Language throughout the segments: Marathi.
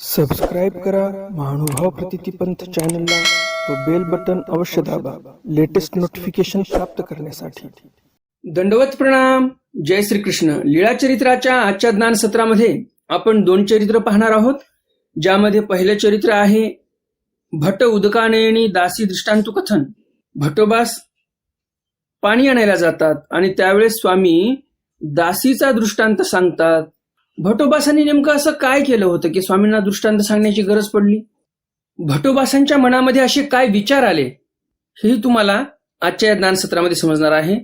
सबस्क्राईब करा महानुभाव प्रतितीपंथ चॅनलला व बेल बटन अवश्य दाबा लेटेस्ट नोटिफिकेशन प्राप्त करण्यासाठी. दंडवत प्रणाम. जय श्रीकृष्ण. लीळा चरित्राच्या आजच्या ज्ञान सत्रामध्ये आपण दोन चरित्र पाहणार आहोत ज्यामध्ये पहिले चरित्र आहे भट उदकानयनी दासी दृष्टांत कथन. भटोबास पाणी आणायला जातात आणि त्यावेळेस स्वामी दासीचा दृष्टांत सांगतात. भटोबासांनी नेमकं असं काय केलं होतं की स्वामींना दृष्टांत सांगण्याची गरज पडली? भटोबासांच्या मनामध्ये असे काय विचार आले? हेही तुम्हाला आजच्या या ज्ञानसत्रामध्ये समजणार आहे.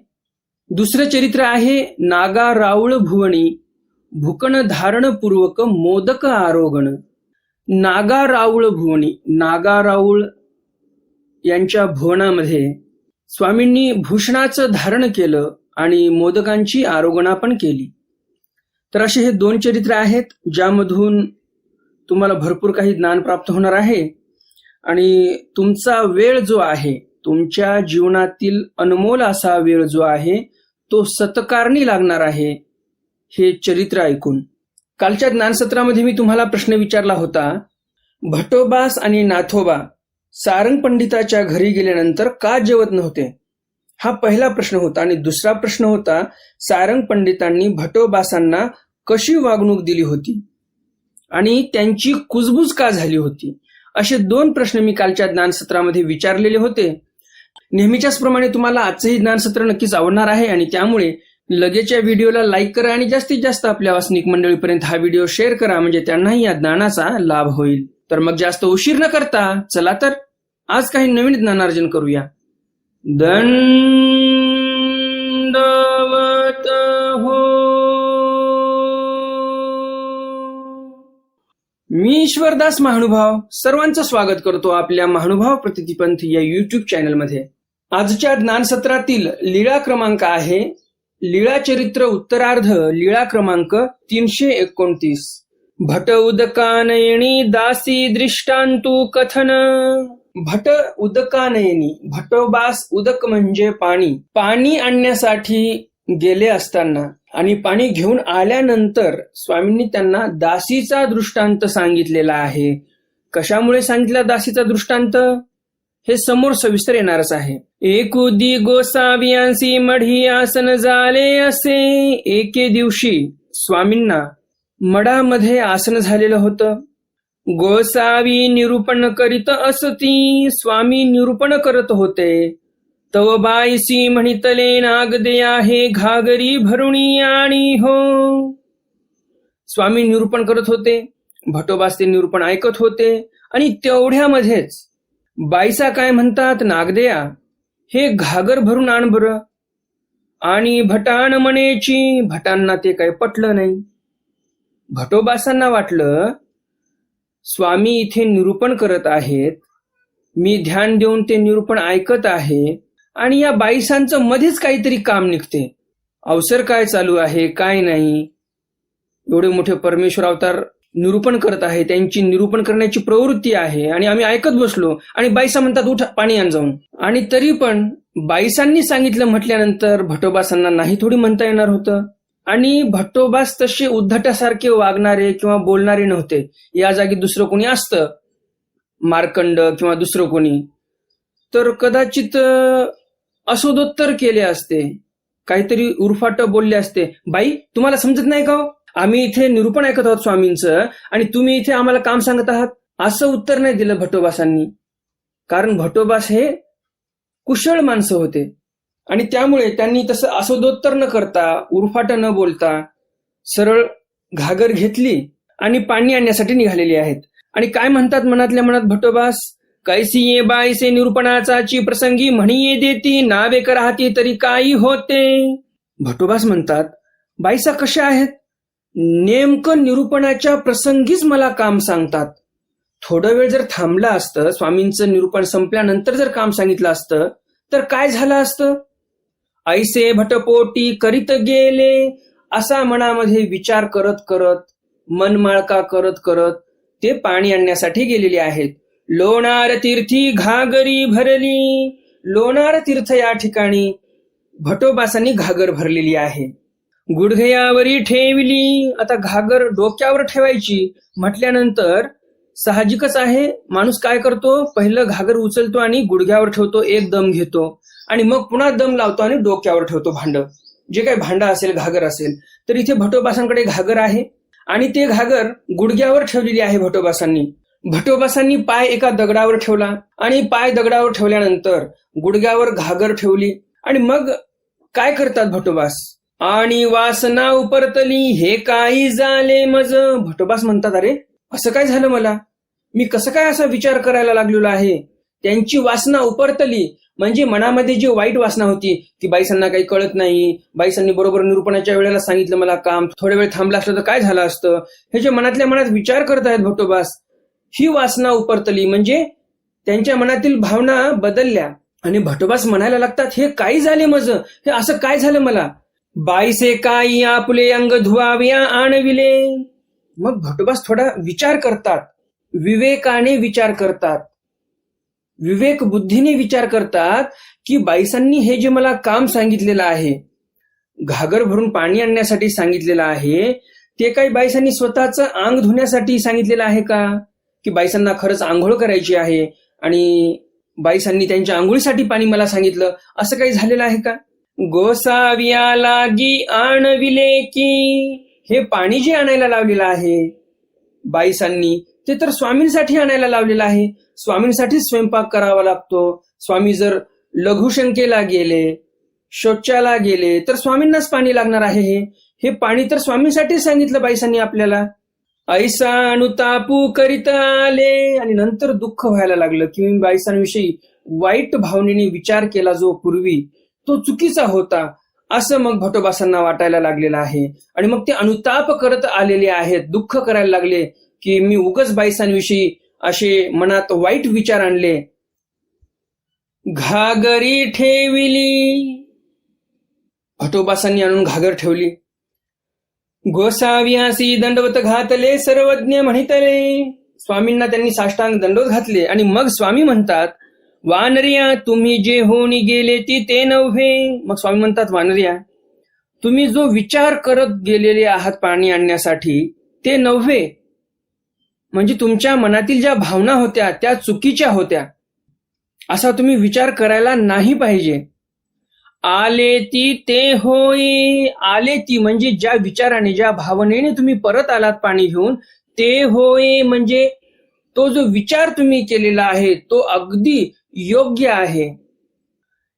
दुसरं चरित्र आहे नागा राऊळ भुवणी भुकण धारणपूर्वक मोदक आरोगण. नागा राऊळ भुवणी नागा राऊळ यांच्या भुवनामध्ये स्वामींनी भूषणाचं धारण केलं आणि मोदकांची आरोगणा पण केली. तर असे हे दोन चरित्र आहेत ज्यामधून तुम्हाला भरपूर काही ज्ञान प्राप्त होणार आहे. आणि तुमचा वेळ जो आहे तुमच्या जीवनातील अनमोल असा वेळ जो आहे तो सत्कारणी लागणार आहे हे चरित्र ऐकून. कालच्या ज्ञानसत्रामध्ये मी तुम्हाला प्रश्न विचारला होता भटोबास आणि नाथोबा सारंग पंडिताच्या घरी गेल्यानंतर का जेवत नव्हते? हा पहिला प्रश्न होता. आणि दुसरा प्रश्न होता सारंग पंडितांनी भटोबासांना कशी वागणूक दिली होती? आणि त्यांची कुजबूज का झाली होती? असे दोन प्रश्न मी कालच्या ज्ञानसत्रामध्ये विचारलेले होते. नेहमीच्याच प्रमाणे तुम्हाला आजचंही ज्ञानसत्र नक्कीच आवडणार आहे आणि त्यामुळे लगेच या व्हिडिओला लाईक करा आणि जास्तीत जास्त आपल्या वासनिक मंडळीपर्यंत हा व्हिडिओ शेअर करा म्हणजे त्यांनाही या ज्ञानाचा लाभ होईल. तर मग जास्त उशीर न करता चला तर आज काही नवीन ज्ञानार्जन करूया. दंडवत मी ईश्वरदास महानुभाव सर्वांचं स्वागत करतो आपल्या महानुभाव प्रतिपंथ या युट्यूब चॅनलमध्ये आजच्या ज्ञानसत्रातील लीळा क्रमांक आहे लीळा चरित्र उत्तरार्ध लीळा क्रमांक तीनशे एकोणतीस. भट उदकानयनी दासी दृष्टांतू कथन. भट उदकानयनी भटोबास उदक म्हणजे पाणी. पाणी आणण्यासाठी गेले असताना आणि पाणी घेऊन आल्यानंतर स्वामींनी त्यांना दासीचा दृष्टांत सांगितलेला आहे. कशामुळे सांगितला दासीचा दृष्टांत? हे समोर सविस्तर येणारच आहे. एकुदी गोसावियांसी मढी आसन झाले असे. एके दिवशी स्वामींना मडामध्ये आसन झालेलं होतं. गोसावी निरूपण करीत असती स्वामी निरूपण करत होते. तव बायसी म्हणितले नागदे आहे घागरी भरुणी आणि हो. स्वामी निरूपण करत होते भटोबास ते निरूपण ऐकत होते आणि तेवढ्यामध्येच बाईसा काय म्हणतात नागदेया हे घागर भरून आण बरं. आणि भटान म्हणेची भटांना ते काही पटलं नाही. भटोबासांना वाटलं स्वामी इथे निरूपण करत आहेत मी ध्यान देऊन ते निरूपण ऐकत आहे आणि या बाईसांचं मध्येच काहीतरी काम निघते. अवसर काय चालू आहे काय नाही? एवढे मोठे परमेश्वर अवतार निरूपण करत आहे त्यांची निरूपण करण्याची प्रवृत्ती आहे आणि आम्ही ऐकत बसलो आणि बाईसा म्हणतात उठ पाणी आण जाऊन. आणि तरी पण बाईसांनी सांगितलं म्हटल्यानंतर भटोबासांना नाही थोडी म्हणता येणार होतं. आणि भट्टोबास तसे उद्धटासारखे वागणारे किंवा बोलणारे नव्हते. या जागी दुसरं कोणी असतं? मार्कंड किंवा दुसरं कोणी? तर कदाचित असोदोत्तर केले असते. काहीतरी उरफाट बोलले असते. बाई तुम्हाला समजत नाही का हो? आम्ही इथे निरूपण ऐकत आहोत स्वामींचं आणि तुम्ही इथे आम्हाला काम सांगत आहात. असं उत्तर नाही दिलं भटोबासांनी. कारण भटोबास हे कुशळ माणसं होते. आणि त्यामुळे त्यांनी तसं असोदोत्तर न करता उरफाट न बोलता सरळ घागर घेतली आणि पाणी आणण्यासाठी निघालेली आहेत. आणि काय म्हणतात मनातल्या मनात भटोबास? कैसी ये बाईसे निरूपणाचाची प्रसंगी म्हणिये देती नावे राहती तरी काही होते? भटोबास म्हणतात बाईसा कशा आहेत? नेमकं निरूपणाच्या प्रसंगीच मला काम सांगतात. थोडं वेळ जर थांबलं असतं स्वामींचं निरूपण संपल्यानंतर जर काम सांगितलं असतं तर काय झालं असतं? ऐसे भटपोटी करीत गेले असा मनामध्ये विचार करत करत मनमाळका करत करत ते पाणी आणण्यासाठी गेलेले आहेत. लोणार तीर्थी घागरी भरली. लोणार तीर्थ या ठिकाणी भटोबासांनी घागर भरलेली आहे. गुडघयावरी ठेवली. आता घागर डोक्यावर ठेवायची म्हटल्यानंतर साहजिकच आहे. माणूस काय करतो? पहिलं घागर उचलतो आणि गुडघ्यावर ठेवतो एक दम घेतो. आणि मग पुन्हा दम लावतो आणि डोक्यावर ठेवतो भांड. जे काही भांडा असेल घागर असेल तर इथे भटोबासांकडे घागर आहे. आणि ते घागर गुडघ्यावर ठेवलेली आहे भटोबासांनी. भटोबासांनी पाय एका दगडावर ठेवला आणि पाय दगडावर ठेवल्यानंतर गुडघ्यावर घागर ठेवली. आणि मग काय करतात भटोबास? आणि वासना उपरतली हे काही झाले मज. भटोबास म्हणतात अरे असं काय झालं मला? मी कसं काय असा विचार करायला लागलेलो आहे? त्यांची वासना उपरतली. म्हणजे मनामध्ये जी वाईट वासना होती ती बाईसांना काही कळत नाही. बाईसांनी बरोबर निरूपणाच्या वेळेला सांगितलं मला काम थोड्या वेळ थांबलं असलं तर काय झालं असतं? हे जे मनातल्या मनात विचार करत आहेत भटोबास ही वासना उपरतली. म्हणजे त्यांच्या मनातील भावना बदलल्या. आणि भटोबास म्हणायला लागतात हे काय झाले मज? हे असं काय झालं मला? बाईसे काय आपले अंग धुवाव्या आणविले. मग भटोबास थोडा विचार करतात. विवेकाने विचार करतात. विवेक बुद्धीने विचार करतात की बाईसांनी हे जे मला काम सांगितलेलं आहे घागर भरून पाणी आणण्यासाठी सांगितलेलं आहे ते काही बाईसांनी स्वतःचं अंग धुण्यासाठी सांगितलेलं आहे का? की बाईसांना खरंच आंघोळ करायची आहे आणि बाईसांनी त्यांच्या आंघोळीसाठी पाणी मला सांगितलं असं काही झालेलं आहे का? गोसाविया लागी आणविले की हे पाणी जे आणायला लावलेलं आहे बाईसांनी ते तर स्वामींसाठी आणायला लावलेलं आहे. स्वामींसाठी स्वयंपाक करावा लागतो. स्वामी जर लघुशंकेला गेले शौचाला गेले तर स्वामींनाच पाणी लागणार आहे हे. हे पाणी तर स्वामींसाठी सांगितलं बाईसांनी आपल्याला. ऐसा अनुतापू करीत आले. आणि नंतर दुःख व्हायला लागलं. की मी बाईसांविषयी वाईट भावनेने विचार केला जो पूर्वी तो चुकीचा होता असं मग भटोबासांना वाटायला लागलेलं आहे. आणि मग ते अनुताप करत आलेले आहेत दुःख करायला लागले की मी उगच बाईसांविषयी असे मनात वाईट विचार आणले. घागरी ठेविली. भटोबासांनी आणून घागर ठेवली. गोसाव्यासी दंडवत घातले सर्वज्ञ म्हणितले. स्वामींना त्यांनी साष्टांग दंडवत घातले आणि मग स्वामी म्हणतात वानरिया तुम्ही जे होणी गेले ती ते नव्हे. मग स्वामी म्हणतात वानरिया तुम्ही जो विचार करत गेलेले आहात पाणी आणण्यासाठी ते नव्हे. म्हणजे तुमच्या मनातील ज्या भावना होत्या त्या चुकीच्या होत्या. असा तुम्ही विचार करायला नाही पाहिजे. आले ती ते होय आले ती म्हणजे ज्या विचाराने ज्या भावनेने तुम्ही परत आलात पाणी घेऊन ते होय म्हणजे तो जो विचार तुम्ही केलेला आहे तो अगदी योग्य आहे.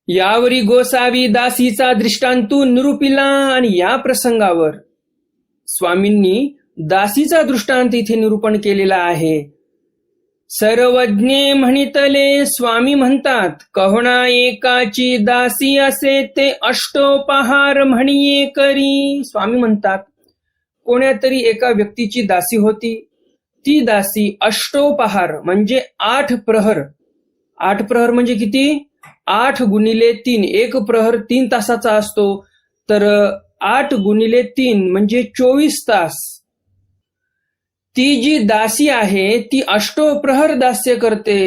यावरी गोसावी दासीचा दृष्टांतू निरूपिला आणि या प्रसंगावर. स्वामींनी दासीचा दृष्टांत इथे निरूपण केलेला आहे. सर्वज्ञे म्हणितले स्वामी म्हणतात कहोणा एकाची दासी असे ते अष्टोपहार म्हणिये करी. स्वामी म्हणतात कोण्यातरी एका व्यक्तीची दासी होती. ती दासी अष्टोपहार म्हणजे आठ प्रहर. आठ प्रहर म्हणजे किती? आठ गुणिले तीन. एक प्रहर तीन तासाचा असतो. तर आठ गुणिले तीन म्हणजे चोवीस तास. ती जी दासी आहे ती अष्टोप्रहर दास्य करते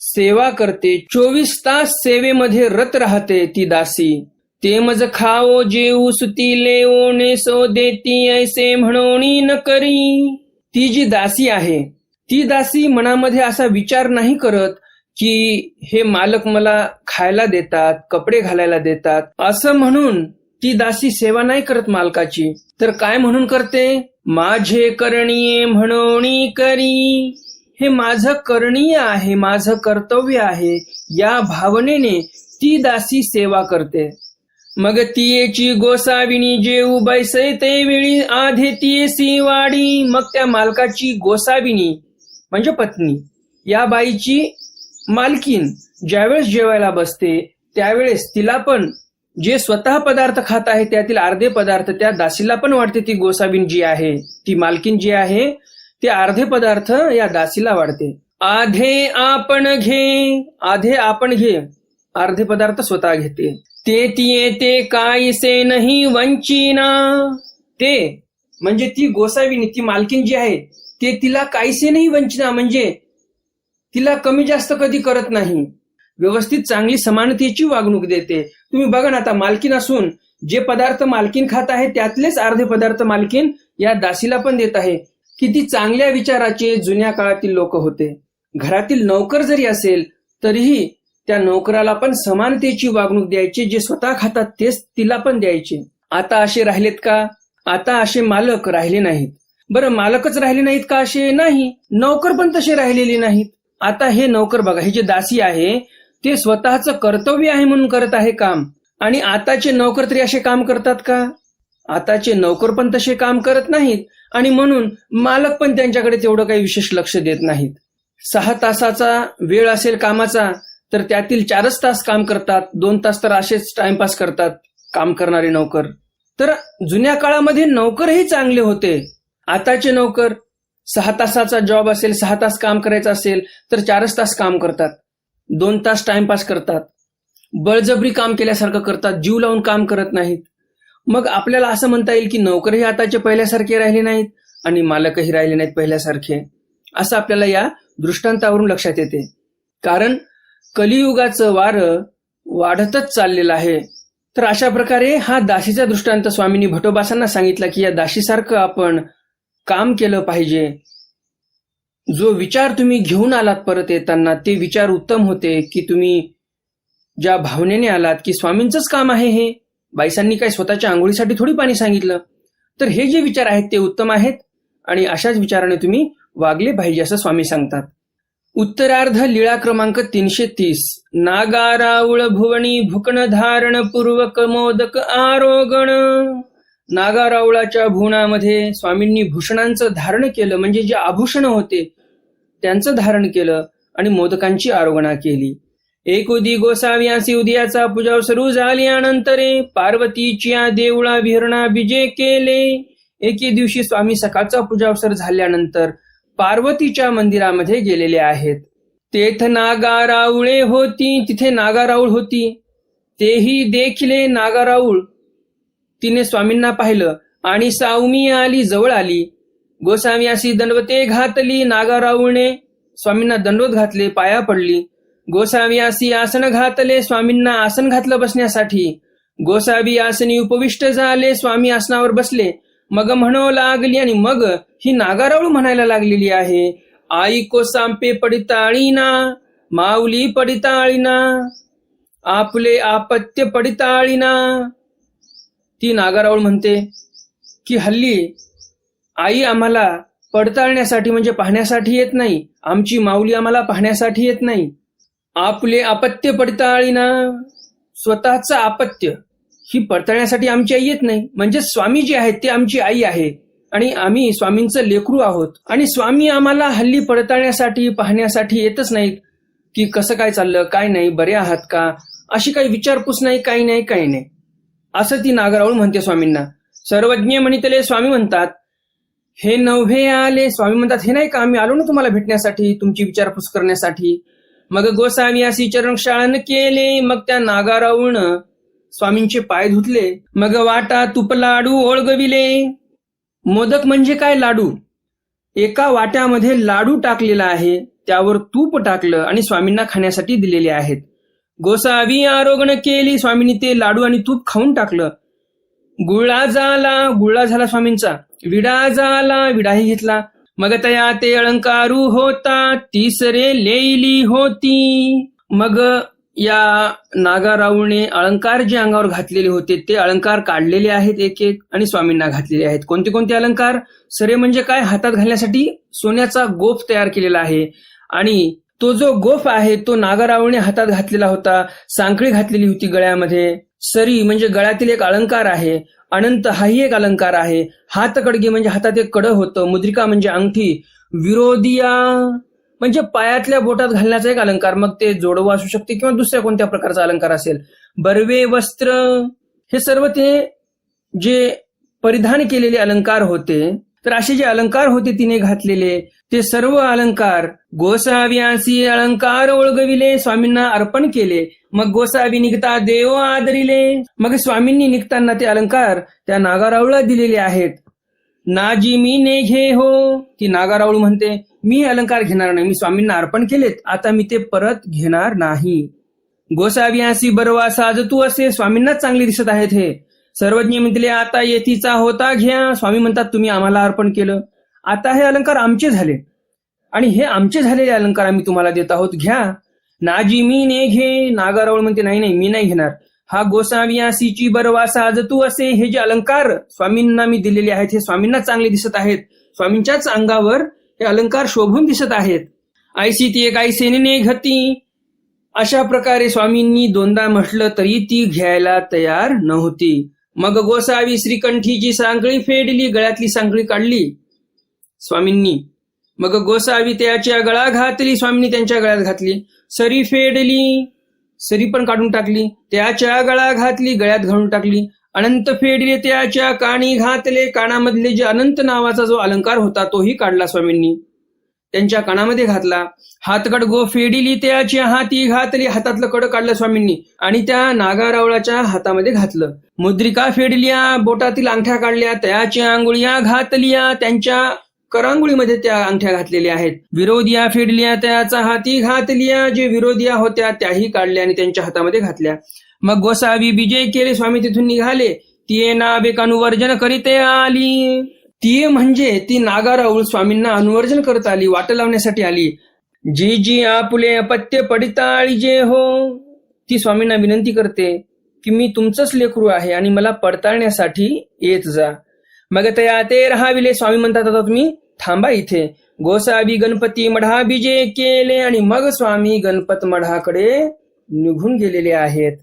सेवा करते चोवीस तास सेवेमध्ये रत राहते ती दासी. ते मज खाओ जेऊ सुती लेओ सो देती ऐसे म्हणोनी न करी. ती जी दासी आहे ती दासी मनामध्ये असा विचार नाही करत की हे मालक मला खायला देतात कपडे घालायला देतात असं म्हणून ती दासी सेवा नाही करत मालकाची. तर काय म्हणून करते? माझे करणीये म्हणोनी करी. हे माझं करणीय आहे माझं कर्तव्य आहे. या भावनेने ती दासी सेवा करते. मग तियेची गोसाविणी जेऊ बैसे ते वेळी आधे तियेसी वाडी. मग त्या मालकाची गोसाविणी म्हणजे पत्नी या बाईची मालकीन ज्यावेळेस जेवायला बसते त्यावेळेस तिला पण जे स्वतः पदार्थ खात आहे त्यातील अर्धे पदार्थ त्या दासीला पण वाटते ती गोसाबीन जी आहे ती मालकीन जी आहे ते अर्धे पदार्थ या दासीला वाढते आधे आपण घे आधे आपण घे अर्धे पदार्थ स्वतः घेते. ते तिये ते कायसे नाही वंचिना. ते म्हणजे ती गोसावीन ती मालकीन जी आहे ते तिला काहीसे नाही वंचिना म्हणजे तिला कमी जास्त कधी करत नाही. व्यवस्थित चांगली समानतेची वागणूक देते. तुम्ही बघा ना आता मालकीन असून जे पदार्थ मालकीन खात आहे त्यातलेच अर्धे पदार्थ मालकीन या दासीला पण देत आहे. किती चांगल्या विचाराचे जुन्या काळातील लोक होते. घरातील नोकर जरी असेल तरीही त्या नोकराला पण समानतेची वागणूक द्यायची जे स्वतः खातात तेच तिला पण द्यायचे. आता असे राहिलेत का? आता असे मालक राहिले नाहीत. बरं मालकच राहिले नाहीत का असे? नाही. नोकर पण तसे राहिलेले नाहीत. आता हे नोकर बघा हे जे दासी आहे ते स्वतःचं कर्तव्य आहे म्हणून करत आहे काम. आणि आताचे नोकर तरी असे काम करतात का? आताचे नोकर पण तसे काम करत नाहीत. आणि म्हणून मालक पण त्यांच्याकडे तेवढं काही विशेष लक्ष देत नाहीत. सहा तासाचा वेळ असेल कामाचा तर त्यातील चारच तास काम करतात. दोन तास तर असेच टाइमपास करतात काम करणारे नोकर. तर जुन्या काळामध्ये नोकरही चांगले होते. आताचे नोकर सहा तासाचा जॉब असेल सहा तास काम करायचं असेल तर चारच तास काम करतात. दोन तास टाइमपास करतात. बळजबरी काम केल्यासारखं करतात जीव लावून काम करत नाहीत. मग आपल्याला असं म्हणता येईल की नोकरही आताचे पहिल्यासारखे राहिले नाहीत आणि मालकही राहिले नाहीत पहिल्यासारखे. असं आपल्याला या दृष्टांतावरून लक्षात येते. कारण कलियुगाचं वारं वाढतच चाललेलं आहे. तर अशा प्रकारे हा दासीचा दृष्टांत स्वामींनी भटोबासांना सांगितला की या दाशीसारखं आपण काम केलं पाहिजे. जो विचार तुम्ही घेऊन आलात परत येताना ते विचार उत्तम होते की तुम्ही ज्या भावनेने आलात की स्वामींचंच काम आहे हे. बाईसांनी काय स्वतःच्या आंघोळीसाठी थोडी पाणी सांगितलं? तर हे जे विचार आहेत ते उत्तम आहेत आणि अशाच विचाराने तुम्ही वागले पाहिजे असं स्वामी सांगतात. उत्तरार्ध लीळा क्रमांक तीनशे तीस. नागाराऊळ भुवणी भुकण धारण पूर्वक मोदक आरोगण. नागारावळाच्या भुवनामध्ये स्वामींनी भूषणांचं धारण केलं म्हणजे जे आभूषण होते त्यांचं धारण केलं आणि मोदकांची आरोगणा केली. एक उदी गोसाव्यासी उदयाचा पूजा सुरू झाली अनंतरे पार्वतीच्या देवळा विहरणा विजय केले. एके दिवशी स्वामी सकाळचा पूजावसर झाल्यानंतर पार्वतीच्या मंदिरामध्ये गेलेले आहेत. तेथ नागारावळे होती तिथे नागाराऊळ होती. तेही देखिले नागाराऊळ. तिने स्वामींना पाहिलं आणि सावमी आली जवळ आली. गोसाव्यासी दंडवते घातली नागाराऊळने स्वामींना दंडवत घातले पाया पडली. गोसाव्यासी आसन घातले स्वामींना आसन घातलं बसण्यासाठी. गोसावी आसनी उपविष्ट झाले स्वामी आसनावर बसले. मग म्हणू लागली आणि मग ही नागारावळ म्हणायला लागलेली आहे. आई को सांपे पडिताळीना माऊली पडिताळीना आपले आपत्य पडिताळीना. ती नागारावळ म्हणते की हल्ली आई आम्हाला पडताळण्यासाठी म्हणजे पाहण्यासाठी येत नाही. आमची माऊली आम्हाला पाहण्यासाठी येत नाही. आपले अपत्य पडताळीना स्वतःचं अपत्य. ही पडताळण्यासाठी आमची आई येत नाही. म्हणजे स्वामी जे आहेत ते आमची आई आहे. आणि आम्ही स्वामींचं लेकरू आहोत. आणि स्वामी आम्हाला हल्ली पडताळण्यासाठी पाहण्यासाठी येतच नाहीत. की कसं काय चाललं काय नाही बरे आहात का? अशी काही विचारपूस नाही काही नाही काही नाही. असं ती नागरावळ म्हणते स्वामींना. सर्वज्ञ म्हणितले स्वामी म्हणतात हे नव्हे आले. स्वामी म्हणतात हे नाही का? आम्ही आलो ना तुम्हाला भेटण्यासाठी तुमची विचारपूस करण्यासाठी. मग गोसावी अशी चरणक्षाळन केले. मग त्या नागारावून स्वामींचे पाय धुतले. मग वाटा तुप लाडू ओळगविले. मोदक म्हणजे काय लाडू? एका वाट्यामध्ये लाडू टाकलेला आहे. त्यावर तूप टाकलं आणि स्वामींना खाण्यासाठी दिलेले आहेत. गोसावी आरोगण केली. स्वामींनी ते लाडू आणि तूप खाऊन टाकलं. गुळा झाला. गुळा झाला स्वामींचा. विडा झाला विडाही घेतला. मग तया ते अलंकारू होता तिसरे लेईली होती. मग या नागाराऊने अलंकार जे अंगावर घातलेले होते ते अलंकार काढलेले आहेत एक एक आणि स्वामींना घातलेले आहेत. कोणते कोणते अलंकार? सरे म्हणजे काय? हातात घालण्यासाठी सोन्याचा गोफ तयार केलेला आहे. आणि तो जो गोफ आहे तो नागारावने हातात घातलेला होता. सांकळी घातलेली होती गळ्यामध्ये. सरी म्हणजे गळ्यातील एक अलंकार आहे अनंत हाही एक अलंकार आहे. हातकडगी म्हणजे हातात एक कडं होतं मुद्रिका म्हणजे अंगठी. विरोधिया म्हणजे पायातल्या बोटात घालण्याचा एक अलंकार. मग ते जोडवं असू शकते किंवा दुसऱ्या कोणत्या प्रकारचा अलंकार असेल. बर्वे वस्त्र हे सर्व ते जे परिधान केलेले अलंकार होते तर असे जे अलंकार होते तिने घातलेले ते सर्व अलंकार गोसाव्यासी अलंकार ओळगविले स्वामींना अर्पण केले. मग गोसावी निघता देव आदरिले. मग स्वामींनी निघताना ते अलंकार त्या नागारावळला दिलेले आहेत. नाजी मी ने घे हो. ती नागारावळ म्हणते मी अलंकार घेणार नाही मी स्वामींना अर्पण केलेत आता मी ते परत घेणार नाही. गोसाव्यासी बरवा साज तू असे स्वामींनाच चांगले दिसत आहेत हे. सर्वज्ञ म्हटले आता येतीचा होता घ्या. स्वामी म्हणतात तुम्ही आम्हाला अर्पण केलं. आता हे अलंकार आमचे झाले. आणि हे आमचे झालेले अलंकार आम्ही तुम्हाला देत आहोत घ्या. नाजी मी ने घे. नागारावळ म्हणते नाही नाही मी नाही घेणार. हा गोसावियासीची बरवासा आज तू असे हे जे अलंकार स्वामींना मी दिलेले आहेत हे स्वामींना चांगले दिसत आहेत. स्वामींच्याच अंगावर हे अलंकार शोभून दिसत आहेत. आयसी ती एक आयसेने घती अशा प्रकारे स्वामींनी दोनदा म्हटलं तरी ती घ्यायला तयार नव्हती. मग गोसावी श्रीकंठीची सांगळी फेडली गळ्यातली सांगळी काढली स्वामींनी. मग गोसावी त्याच्या गळा घातली स्वामींनी त्यांच्या गळ्यात घातली. सरी फेडली सरी पण काढून टाकली. त्याच्या गळा घातली गळ्यात घालून टाकली. अनंत फेडले त्याच्या काणी घातले कानामधले जे अनंत नावाचा जो अलंकार होता तोही काढला स्वामींनी. त्यांच्या कानामध्ये घातला. हातकड गो फेडिली त्याची हाती घातली हातातलं कड काढलं स्वामींनी आणि त्या नागारावळाच्या हातामध्ये घातलं. मुद्रिका फेडल्या बोटातील अंगठ्या काढल्या त्याच्या आंघोळ्या घातल्या त्यांच्या करांगुळीमध्ये त्या अंगठ्या घातलेल्या आहेत. विरोधिया फेडल्या त्याचा हाती घातल्या जे विरोधिया होत्या त्याही काढल्या आणि त्यांच्या हातामध्ये घातल्या. मग गोसावी विजय केले स्वामी तिथून निघाले. ती नावेक अनुवर्जन करीते आली. ती म्हणजे ती नागाराऊळ स्वामींना अनुवर्जन करत आली वाट लावण्यासाठी आली. जी जी आपुले अपत्य पडिताळी जे हो ती स्वामींना विनंती करते की मी तुमचंच लेकरू आहे आणि मला पडताळण्यासाठी येत जा. मग तया ते राहाविले स्वामी म्हणतात आता तुम्ही थांबा इथे. गोसावी गणपती मढा विजय केले आणि मग स्वामी गणपत मढाकडे निघून गेलेले आहेत.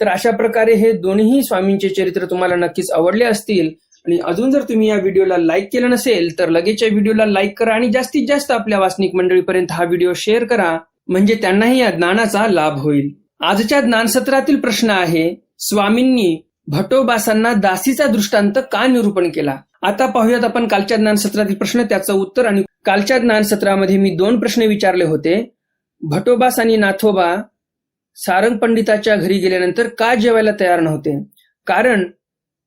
तर अशा प्रकारे हे दोन्ही स्वामींचे चरित्र तुम्हाला नक्कीच आवडले असतील. आणि अजून जर तुम्ही या व्हिडिओला लाईक केलं नसेल तर लगेच या व्हिडिओला लाईक करा आणि जास्तीत जास्त आपल्या वाचनिक मंडळीपर्यंत हा व्हिडिओ शेअर करा. म्हणजे त्यांनाही या ज्ञानाचा लाभ होईल. आजच्या ज्ञानसत्रातील प्रश्न आहे स्वामींनी भटोबासांना दासीचा दृष्टांत का निरूपण केला? आता पाहूयात आपण कालच्या ज्ञानसत्रातील प्रश्न त्याचं उत्तर. आणि कालच्या ज्ञानसत्रामध्ये मी दोन प्रश्न विचारले होते. भटोबास आणि नाथोबा सारंग पंडिताच्या घरी गेल्यानंतर का जेवायला तयार नव्हते? कारण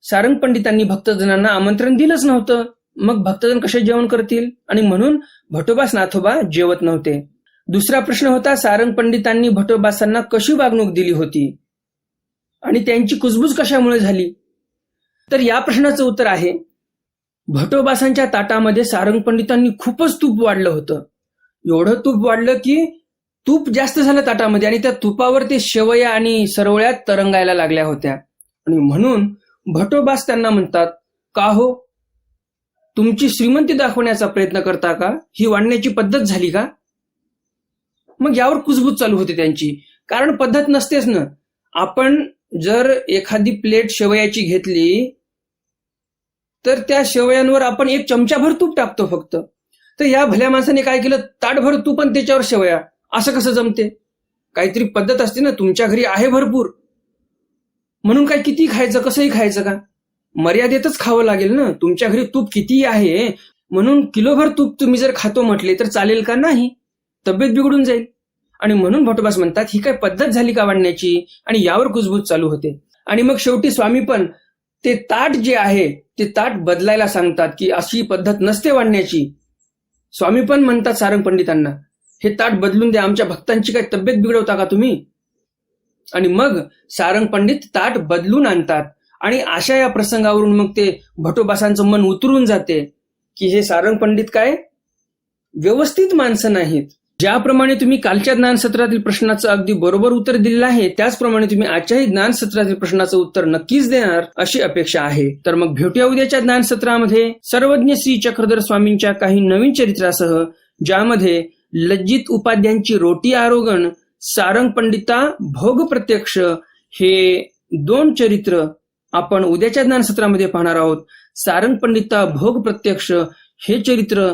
सारंग पंडितांनी भक्तजनांना आमंत्रण दिलंच नव्हतं. मग भक्तजन कसे जेवण करतील? आणि म्हणून भटोबास नाथोबा जेवत नव्हते. दुसरा प्रश्न होता सारंग पंडितांनी भटोबासांना कशी वागणूक दिली होती? आणि त्यांची कुजबूज कशामुळे झाली? तर या प्रश्नाचं उत्तर आहे भटोबासांच्या ताटामध्ये सारंग पंडितांनी खूपच तूप वाढलं होतं. एवढं तूप वाढलं की तूप जास्त झालं ताटामध्ये आणि त्या तुपावर ते शेवया आणि सरवळ्यात तरंगायला लागल्या होत्या. आणि म्हणून भटोबास त्यांना म्हणतात का हो? तुमची श्रीमंती दाखवण्याचा प्रयत्न करता का? ही वाढण्याची पद्धत झाली का? मग यावर कुजबूज चालू होते त्यांची. कारण पद्धत नसतेच ना. आपण जर एखादी प्लेट शेवयाची घेतली तर त्या शेवयांवर आपण एक चमचाभर तूप टाकतो फक्त. तर या भल्या माणसाने काय केलं? ताटभर तूप पण त्याच्यावर शेवया. असं कसं जमते? काहीतरी पद्धत असते ना. तुमच्या घरी आहे भरपूर. म्हणून काय किती खायचं कसंही खायचं का? मर्यादेतच खावं लागेल ना? तुमच्या घरी तूप किती आहे म्हणून किलोभर तूप तुम्ही जर खातो म्हटले तर चालेल का नाही? तब्येत बिघडून जाईल. आणि म्हणून भटोबास म्हणतात ही काय पद्धत झाली का वाढण्याची? आणि यावर कुजबूज चालू होते. आणि मग शेवटी स्वामी पण ते ताट जे आहे ते ताट बदलायला सांगतात की अशी पद्धत नसते वाढण्याची. स्वामी पण म्हणतात सारंग पंडितांना हे ताट बदलून द्या आमच्या भक्तांची काय तब्येत बिघडवता का तुम्ही? आणि मग सारंग पंडित ताट बदलून आणतात. आणि अशा या प्रसंगावरून मग ते भटोबासांचं मन उतरून जाते की हे सारंग पंडित काय? व्यवस्थित माणसं नाहीत. ज्याप्रमाणे तुम्ही कालच्या ज्ञानसत्रातील प्रश्नाचं अगदी बरोबर उत्तर दिलेलं आहे त्याचप्रमाणे तुम्ही आजच्याही ज्ञानसत्रातील प्रश्नाचं उत्तर नक्कीच देणार अशी अपेक्षा आहे. तर मग भेटूया उद्याच्या ज्ञानसत्रामध्ये. सर्वज्ञ श्री चक्रधर स्वामींच्या काही नवीन चरित्रासह ज्यामध्ये लज्जित उपाध्यांची रोटी आरोगण सारंग पंडिता भोग प्रत्यक्ष हे दोन चरित्र आपण उद्याच्या ज्ञानसत्रामध्ये पाहणार आहोत. सारंग पंडिता भोग प्रत्यक्ष हे चरित्र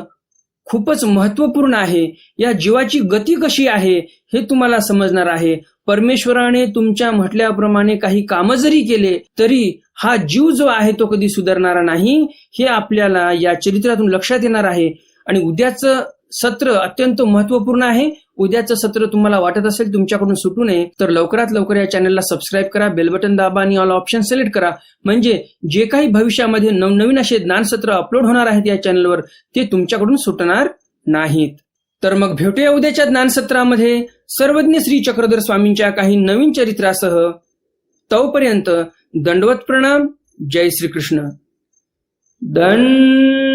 खूपच महत्त्वपूर्ण आहे. या जीवाची गती कशी आहे हे तुम्हाला समजणार आहे. परमेश्वराने तुमच्या म्हटल्याप्रमाणे काही काम जरी केले तरी हा जीव जो आहे तो कधी सुधारणारा नाही हे आपल्याला या चरित्रातून लक्षात येणार आहे. आणि उद्याचं सत्र अत्यंत महत्त्वपूर्ण आहे. उद्याचं सत्र तुम्हाला वाटत असेल तुमच्याकडून सुटू नये तर लवकरात लवकर या चॅनलला सबस्क्राईब करा बेल बटन दाबा आणि ऑल ऑप्शन सिलेक्ट करा. म्हणजे जे काही भविष्यामध्ये नवनवीन असे ज्ञानसत्र अपलोड होणार आहेत या चॅनलवर ते तुमच्याकडून सुटणार नाहीत. तर मग भेटूया उद्याच्या ज्ञानसत्रामध्ये. सर्वज्ञ श्री चक्रधर स्वामींच्या काही नवीन चरित्रासह. तोपर्यंत दंडवत प्रणाम. जय श्रीकृष्ण. दंड